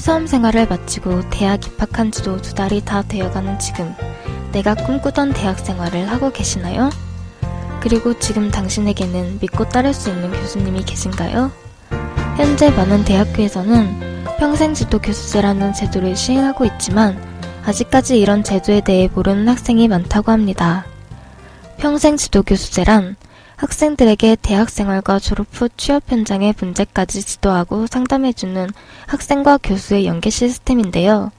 수험 생활을 마치고 대학 입학한 지도 두 달이 다 되어가는 지금 내가 꿈꾸던 대학 생활을 하고 계시나요? 그리고 지금 당신에게는 믿고 따를 수 있는 교수님이 계신가요? 현재 많은 대학교에서는 평생 지도 교수제라는 제도를 시행하고 있지만 아직까지 이런 제도에 대해 모르는 학생이 많다고 합니다. 평생 지도 교수제란 학생들에게 대학 생활과 졸업 후 취업 현장의 문제까지 지도하고 상담해주는 학생과 교수의 연계 시스템인데요.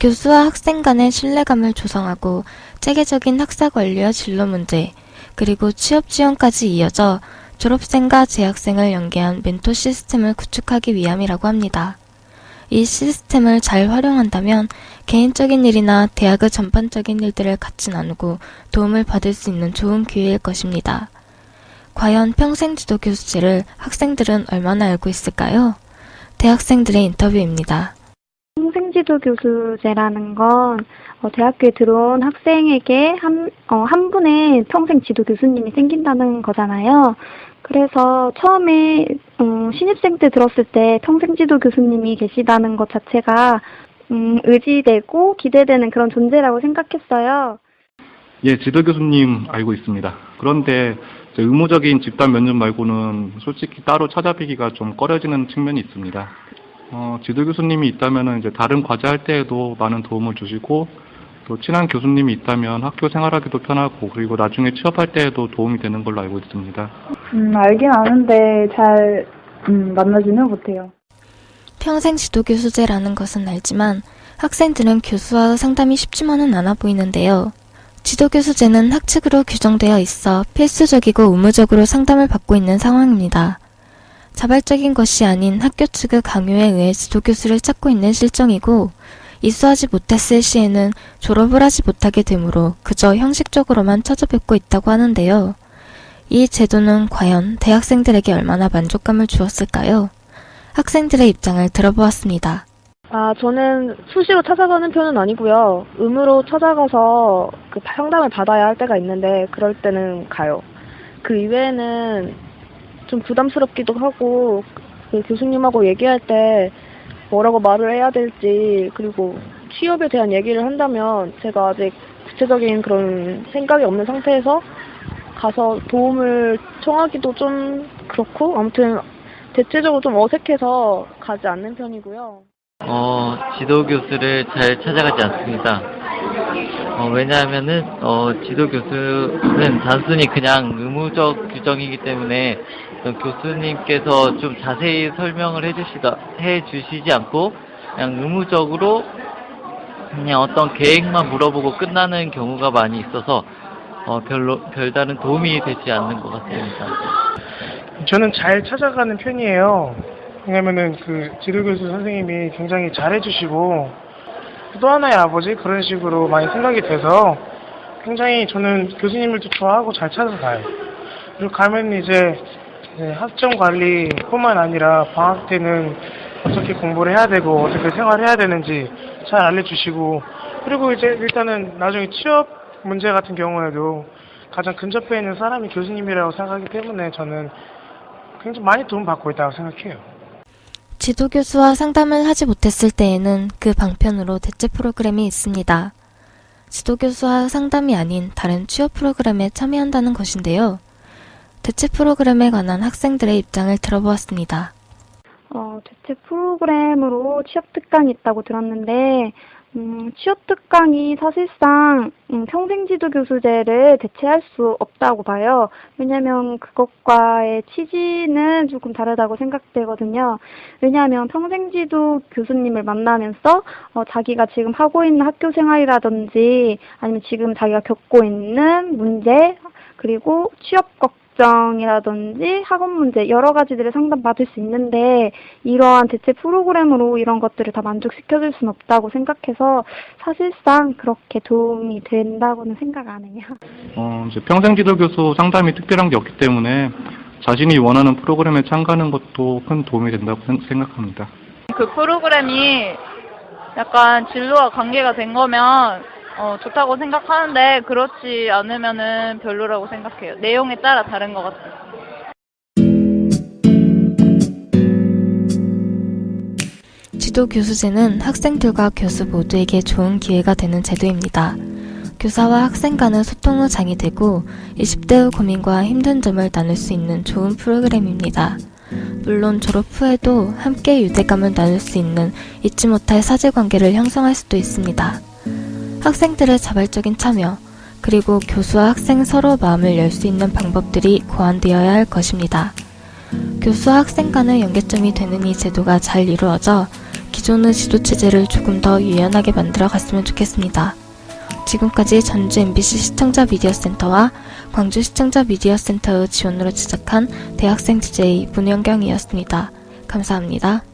교수와 학생 간의 신뢰감을 조성하고 체계적인 학사 관리와 진로 문제, 그리고 취업 지원까지 이어져 졸업생과 재학생을 연계한 멘토 시스템을 구축하기 위함이라고 합니다. 이 시스템을 잘 활용한다면 개인적인 일이나 대학의 전반적인 일들을 같이 나누고 도움을 받을 수 있는 좋은 기회일 것입니다. 과연 평생 지도 교수제를 학생들은 얼마나 알고 있을까요? 대학생들의 인터뷰입니다. 평생 지도 교수제라는 건 어, 대학교에 들어온 학생에게 한, 어, 한 분의 평생 지도 교수님이 생긴다는 거잖아요. 그래서 처음에 음, 신입생 때 들었을 때 평생 지도 교수님이 계시다는 것 자체가 음, 의지되고 기대되는 그런 존재라고 생각했어요. 예, 지도 교수님 알고 있습니다. 그런데 의무적인 집단 면접 말고는 솔직히 따로 찾아뵈기가 좀 꺼려지는 측면이 있습니다. 어, 지도 교수님이 있다면 이제 다른 과제 할 때에도 많은 도움을 주시고 또 친한 교수님이 있다면 학교 생활하기도 편하고 그리고 나중에 취업할 때에도 도움이 되는 걸로 알고 있습니다. 음, 알긴 아는데 잘 음, 만나지는 못해요. 평생 지도 교수제라는 것은 알지만 학생들은 교수와 상담이 쉽지만은 않아 보이는데요. 지도 교수제는 학칙으로 규정되어 있어 필수적이고 의무적으로 상담을 받고 있는 상황입니다. 자발적인 것이 아닌 학교 측의 강요에 의해 지도 교수를 찾고 있는 실정이고 입수하지 못했을 시에는 졸업을 하지 못하게 되므로 그저 형식적으로만 찾아뵙고 있다고 하는데요. 이 제도는 과연 대학생들에게 얼마나 만족감을 주었을까요? 학생들의 입장을 들어보았습니다. 아, 저는 수시로 찾아가는 편은 아니고요. 의무로 찾아가서 그 상담을 받아야 할 때가 있는데 그럴 때는 가요. 그 이외에는 좀 부담스럽기도 하고 그 교수님하고 얘기할 때 뭐라고 말을 해야 될지 그리고 취업에 대한 얘기를 한다면 제가 아직 구체적인 그런 생각이 없는 상태에서 가서 도움을 청하기도 좀 그렇고 아무튼 대체적으로 좀 어색해서 가지 않는 편이고요. 어, 지도 교수를 잘 찾아가지 않습니다. 어, 왜냐하면은, 어, 지도 교수는 단순히 그냥 의무적 규정이기 때문에 어, 교수님께서 좀 자세히 설명을 해주시다, 해주시지 않고 그냥 의무적으로 그냥 어떤 계획만 물어보고 끝나는 경우가 많이 있어서 어, 별로, 별다른 도움이 되지 않는 것 같습니다. 저는 잘 찾아가는 편이에요. 왜냐면은 그 지도 교수 선생님이 굉장히 잘해주시고 또 하나의 아버지 그런 식으로 많이 생각이 돼서 굉장히 저는 교수님을 또 좋아하고 잘 찾아가요. 그리고 가면 이제 이제 학점 관리뿐만 아니라 방학 때는 어떻게 공부를 해야 되고 어떻게 생활해야 되는지 잘 알려주시고 그리고 이제 일단은 나중에 취업 문제 같은 경우에도 가장 근접해 있는 사람이 교수님이라고 생각하기 때문에 저는 굉장히 많이 도움받고 있다고 생각해요. 지도 교수와 상담을 하지 못했을 때에는 그 방편으로 대체 프로그램이 있습니다. 지도 교수와 상담이 아닌 다른 취업 프로그램에 참여한다는 것인데요. 대체 프로그램에 관한 학생들의 입장을 들어보았습니다. 어, 대체 프로그램으로 취업 특강이 있다고 들었는데, 음, 취업 특강이 사실상 음, 평생지도 교수제를 대체할 수 없다고 봐요. 왜냐하면 그것과의 취지는 조금 다르다고 생각되거든요. 왜냐하면 평생지도 교수님을 만나면서 어, 자기가 지금 하고 있는 학교 생활이라든지 아니면 지금 자기가 겪고 있는 문제 그리고 취업 걱정 이라든지 학업 문제 여러 가지들을 상담받을 수 있는데 이러한 대체 프로그램으로 이런 것들을 다 만족시켜줄 수는 없다고 생각해서 사실상 그렇게 도움이 된다고는 생각 안 해요. 어, 이제 평생 지도 교수 상담이 특별한 게 없기 때문에 자신이 원하는 프로그램에 참가하는 것도 큰 도움이 된다고 생- 생각합니다. 그 프로그램이 약간 진로와 관계가 된 거면 어, 좋다고 생각하는데 그렇지 않으면은 별로라고 생각해요. 내용에 따라 다른 것 같아요. 지도 교수제는 학생들과 교수 모두에게 좋은 기회가 되는 제도입니다. 교사와 학생 간의 소통 후 장이 되고 20대 후 고민과 힘든 점을 나눌 수 있는 좋은 프로그램입니다. 물론 졸업 후에도 함께 유대감을 나눌 수 있는 잊지 못할 사제관계를 형성할 수도 있습니다. 학생들의 자발적인 참여, 그리고 교수와 학생 서로 마음을 열 수 있는 방법들이 고안되어야 할 것입니다. 교수와 학생 간의 연계점이 되는 이 제도가 잘 이루어져 기존의 지도체제를 조금 더 유연하게 만들어 갔으면 좋겠습니다. 지금까지 전주 MBC 시청자 미디어 센터와 광주 시청자 미디어 센터의 지원으로 제작한 대학생 DJ 문현경이었습니다. 감사합니다.